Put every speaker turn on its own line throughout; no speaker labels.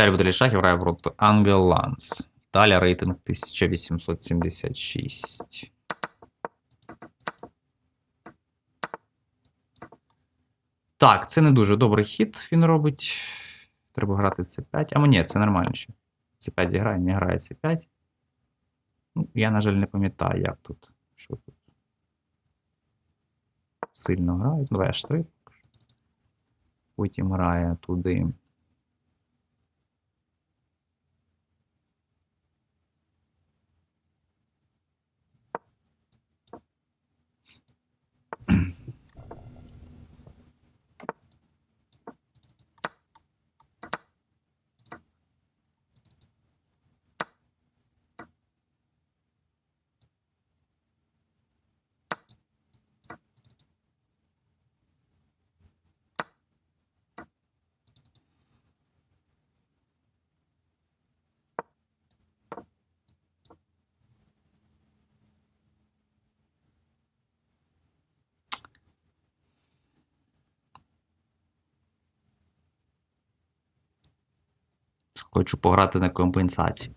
Віталій Баталій Шахів грає проти Ангел Ланс. Італія рейтинг 1876. Так, це не дуже добрий хід він робить. Треба грати С5. А ні, це нормально ще. С5 зіграє, не грає С5. Ну, я, на жаль, не пам'ятаю, як тут. Що тут. Сильно грають. Давай H3. Потім грає туди. Хочу пограти на компенсацію.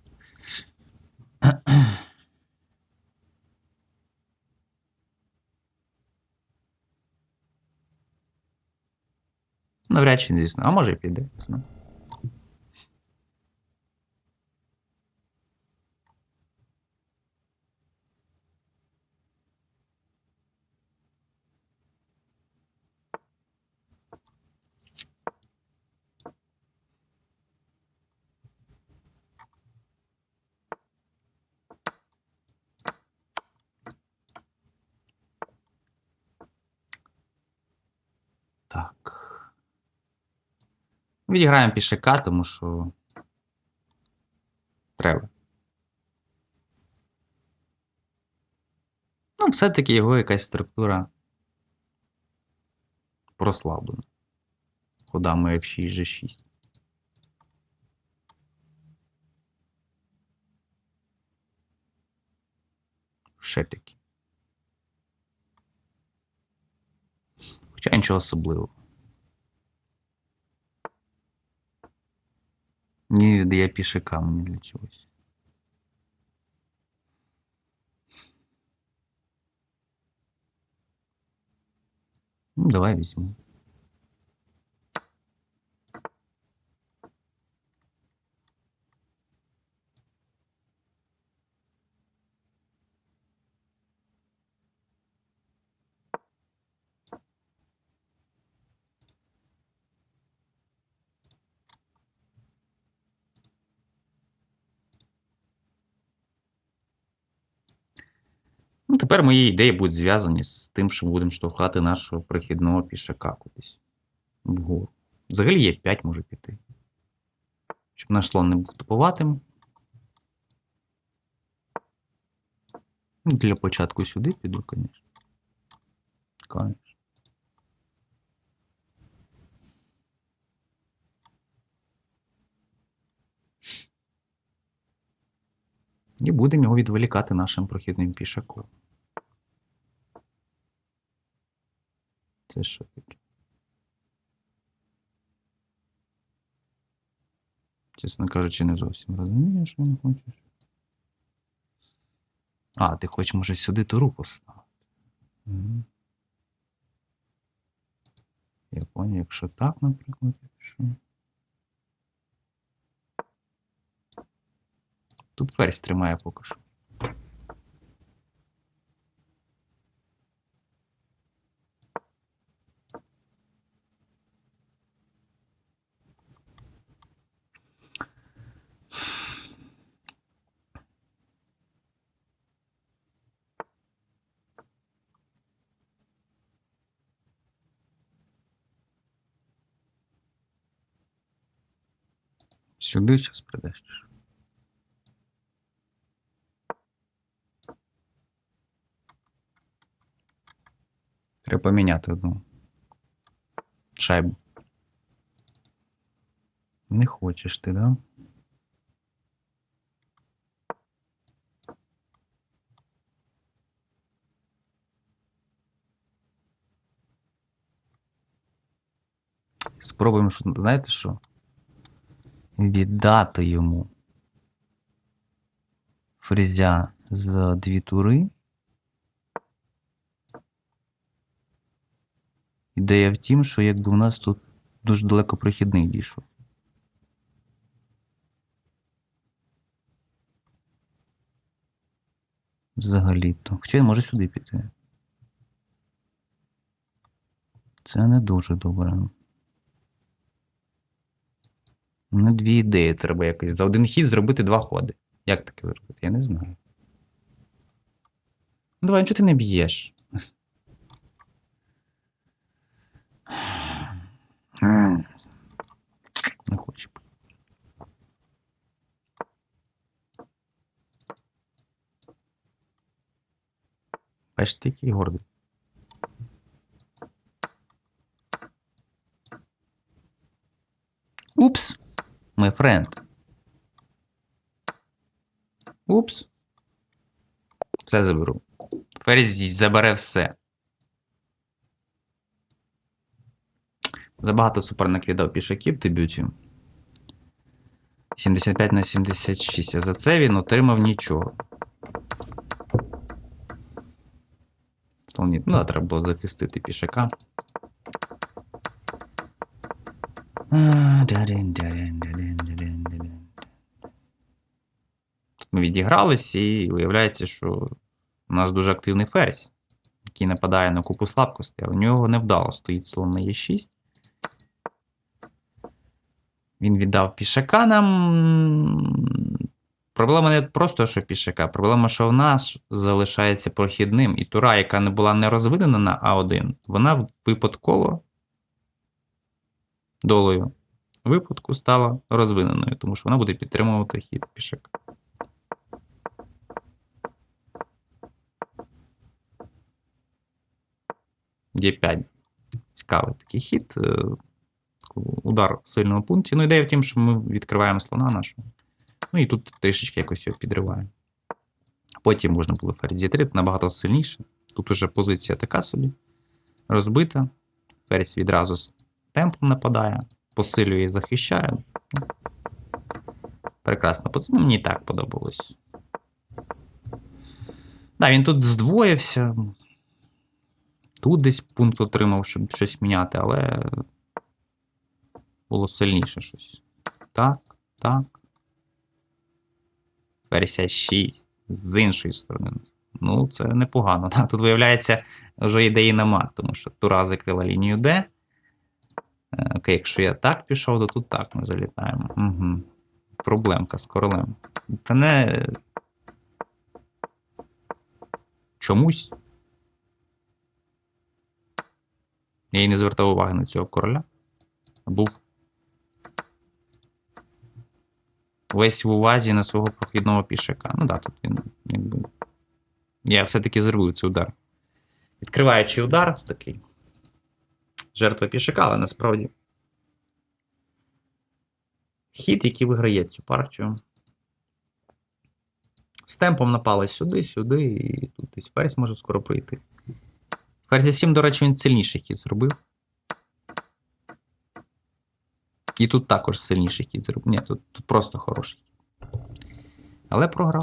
Навряд чи, звісно, а може і піде. Відіграємо пішака, тому що. Треба. Ну, все-таки його якась структура прослаблена. Ходами F6, G6. Ще таки. Хоча нічого особливого. Не віддає пішака мені для чогось. Ну, давай візьму. Тепер мої ідеї будуть зв'язані з тим, що будемо штовхати нашого прихідного пішака кудись вгору. Взагалі є 5 може піти. Щоб наш слон не був тупуватим. Ну, Для початку сюди піду, звісно. Конечно. І будемо його відволікати нашим прохідним пішаком. Це що таке? Чесно кажучи, не зовсім розумію, що він хочеш. А, ти хочеш, може, сюди туру поставити. Мгм. Я поняв, якщо так, наприклад, я пишу. Тут ферзь тримає поки що. Сюди зараз придаш. чи що? Треба поміняти одну шайбу. Не хочеш ти, да? Спробуємо, що, знаєте що? Віддати йому фрезя з дві тури. Ідея в тім, що якби у нас тут дуже далеко прохідний дійшов. Взагалі-то. Хоча він може сюди піти. Це не дуже добре. На дві ідеї треба якось. За один хід зробити два ходи. Як таке зробити? Я не знаю. Ну, Давай, чого ти не б'єш? Не хочу. Бачиш, ти який гордий. Упс. Все заберу. Ферзь забере все. Забагато суперник віддав пішаків в дебюті. 75 на 76. А за це він отримав нічого. Слоні. Ну, да, треба було захистити пішака. А, дадин-дадин-дадин-дадин-дадин. Відігрались, і виявляється, що у нас дуже активний ферзь, який нападає на купу слабкостей, але у нього невдало стоїть слон на Е6. Він віддав пішака нам. Проблема не просто, що пішака, проблема, що в нас залишається прохідним, і тура, яка не була не розвинена на А1, вона випадково долею випадку стала розвиненою, тому що вона буде підтримувати хід пішака. Є5. Цікавий такий хід. е, Удар в сильному пункті. Ну, ідея в тім, що ми відкриваємо слона нашого. Ну і тут трішечки якось його підриваємо. Потім можна було ферзь Е3, набагато сильніше. Тут уже позиція така собі. Розбита. Ферзь відразу з темпом нападає, посилює і захищає. Прекрасно. Ну, Мені і так подобалось. Да, він тут здвоївся. Тут десь пункт отримав, щоб щось міняти, але було сильніше щось. Так, так. Версія 6. З іншої сторони. Ну, це непогано. Так, тут виявляється вже ідеї нема, тому що Тура закрила лінію Д. Е, Окей, якщо я так пішов, то тут так ми залітаємо. Угу. Проблемка з королем. Та не. Чомусь. Я і не звертав уваги на цього короля. Був весь в увазі на свого прохідного пішака. Ну так, тут він якби. Я все-таки зробив цей удар. Відкриваючи удар, такий. Жертва пішака, але насправді. Хід, який виграє цю партію. З темпом напали сюди, сюди, і тут десь ферзь може скоро прийти. Ферзь 7, до речі, він сильніший хід зробив. І тут також сильніший хід зробив. Ні, тут, тут просто хороший. Але програв.